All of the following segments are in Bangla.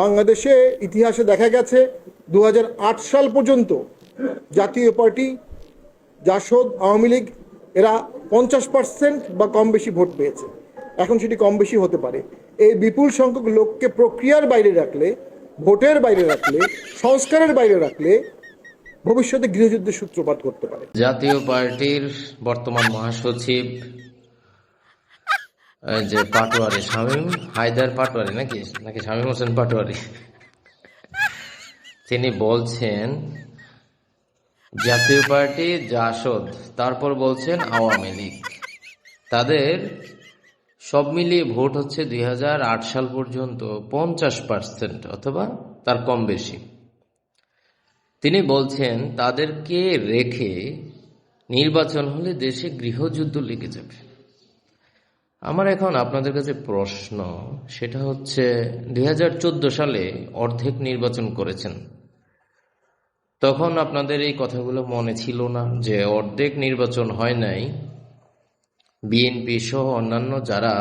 বাংলাদেশে ইতিহাসে দেখা গেছে দু হাজার আট সাল পর্যন্ত জাতীয় পার্টি, জাসদ, আওয়ামী লীগ, এরা পঞ্চাশ পার্সেন্ট বা কম বেশি ভোট পেয়েছে। এখন সেটি কম বেশি হতে পারে। এই বিপুল সংখ্যক লোককে প্রক্রিয়ার বাইরে রাখলে, ভোটের বাইরে রাখলে, সংস্কারের বাইরে রাখলে ভবিষ্যতে গৃহযুদ্ধের সূত্রপাত করতে পারে। জাতীয় পার্টির বর্তমান মহাসচিব যে পাটোয়ারি শামীম হায়দার পাটোয়ারি নাকি? নাকি শামীম হোসেন পাটোয়ারি? তিনি বলছেন, জাতীয় পার্টি জাসদ, তারপর বলছেন আওয়ামী লীগ। তাদের সব মিলিয়ে ভোট হচ্ছে দুই হাজার আট সাল পর্যন্ত পঞ্চাশ পার্সেন্ট অথবা তার কম বেশি। তিনি বলছেন, তাদেরকে রেখে নির্বাচন হলে দেশে গৃহযুদ্ধ লেগে যাবে। আমার এখন আপনাদের কাছে প্রশ্ন, সেটা হচ্ছে দু হাজার চোদ্দ সালে অর্ধেক নির্বাচন করেছেন। তখন আপনাদের এই কথাগুলো মনে ছিল না যে অর্ধেক নির্বাচন হয় নাই। বিএনপি সহ অন্যান্য যারা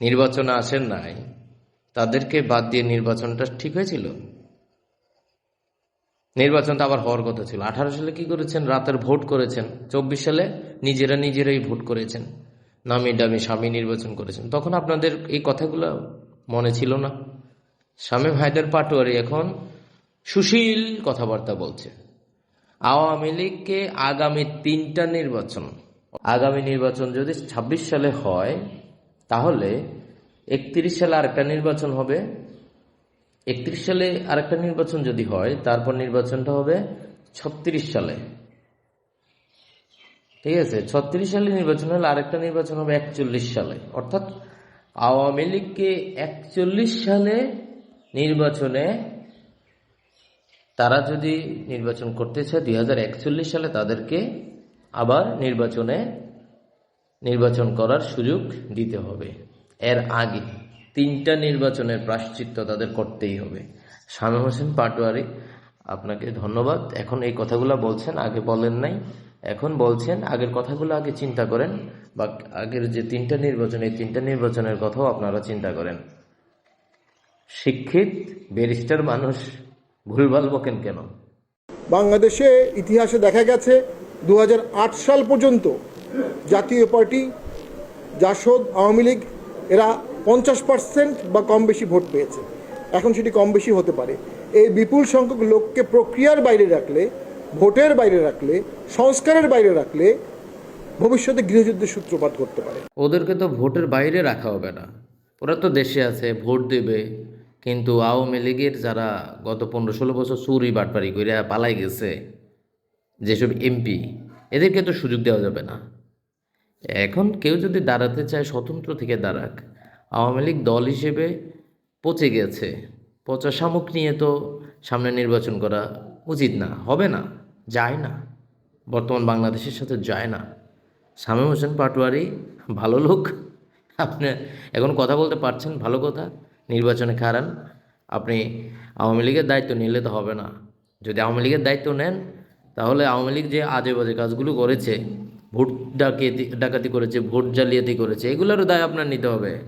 নির্বাচনে আসেন নাই, তাদেরকে বাদ দিয়ে নির্বাচনটা ঠিক হয়েছিল? নির্বাচন তো আবার হওয়ার কথা ছিল। আঠারো সালে কি করেছেন? রাতের ভোট করেছেন। চব্বিশ সালে নিজেরা নিজেরাই ভোট করেছেন। নামি ডামি স্বামী নির্বাচন করেছেন। তখন আপনাদের এই কথাগুলো মনে ছিল না। স্বামী ভাইদের পাটোয়ারি এখন সুশীল কথাবার্তা বলছে। আওয়ামী লীগকে আগামী তিনটা নির্বাচন, আগামী নির্বাচন যদি ২৬ সালে হয়, তাহলে একত্রিশ সালে আরেকটা নির্বাচন হবে। একত্রিশ সালে আরেকটা নির্বাচন যদি হয়, তারপর নির্বাচনটা হবে ছত্রিশ সালে। ঠিক আছে, ছত্রিশ সালে নির্বাচন হলে আরেকটা নির্বাচন হবে একচল্লিশ সালে। অর্থাৎ আওয়ামী লীগকে একচল্লিশ সালে নির্বাচনে তারা যদি নির্বাচন করতে চায় দু হাজার একচল্লিশ সালে তাদেরকে আবার নির্বাচনে নির্বাচন করার সুযোগ দিতে হবে। এর আগে তিনটা নির্বাচনের প্রাশ্চিত্য তাদের করতেই হবে। শামীম হোসেন পাটোয়ারি, আপনাকে ধন্যবাদ। এখন এই কথাগুলো বলছেন, আগে বলেন নাই। এখন বলছেন, আগের কথাগুলো আগে চিন্তা করেন বা আগের যে তিনটা নির্বাচন, এই তিনটা নির্বাচনের কথাও আপনারা চিন্তা করেন। শিক্ষিত, ব্যারিস্টার মানুষ ভুলভাল বকেন কেন? বাংলাদেশে ইতিহাসে দেখা গেছে দু হাজার আট সাল পর্যন্ত জাতীয় পার্টি, জাসদ, আওয়ামী লীগ, এরা পঞ্চাশ পার্সেন্ট বা কম বেশি ভোট পেয়েছে। এখন সেটি কম বেশি হতে পারে। এই বিপুল সংখ্যক লোককে প্রক্রিয়ার বাইরে রাখলে ভোটের বাইরে রাখলে, সংস্কারের বাইরে রাখলে, ভবিষ্যতে গৃহযুদ্ধের সূত্রপাত করতে পারে। ওদেরকে তো ভোটের বাইরে রাখা হবে না। ওরা তো দেশে আছে, ভোট দেবে। কিন্তু আওয়ামী লীগের যারা গত পনেরো ষোলো বছর চুরি বাটপারি করে পালাই গেছে, যেসব এমপি, এদেরকে তো সুযোগ দেওয়া যাবে না। এখন কেউ যদি দাঁড়াতে চায়, স্বতন্ত্র থেকে দাঁড়াক। আওয়ামী লীগ দল হিসেবে পচে গেছে। পচা শামুক নিয়ে তো সামনে নির্বাচন করা উচিত না, হবে না। যায় না। বর্তমান বাংলাদেশের সাথে যায় না। শামীম হোসেন পাটোয়ারি ভালো লোক। আপনি এখন কথা বলতে পারছেন, ভালো কথা। নির্বাচনে খারান। আপনি আওয়ামী লীগের দায়িত্ব নিলে তো হবে না। যদি আওয়ামী লীগের দায়িত্ব নেন, তাহলে আওয়ামী লীগ যে আজে বাজে কাজগুলো করেছে, ভোট ডাকাতি ডাকাতি করেছে, ভোট জালিয়াতি করেছে, এগুলোরও দায় আপনার নিতে হবে।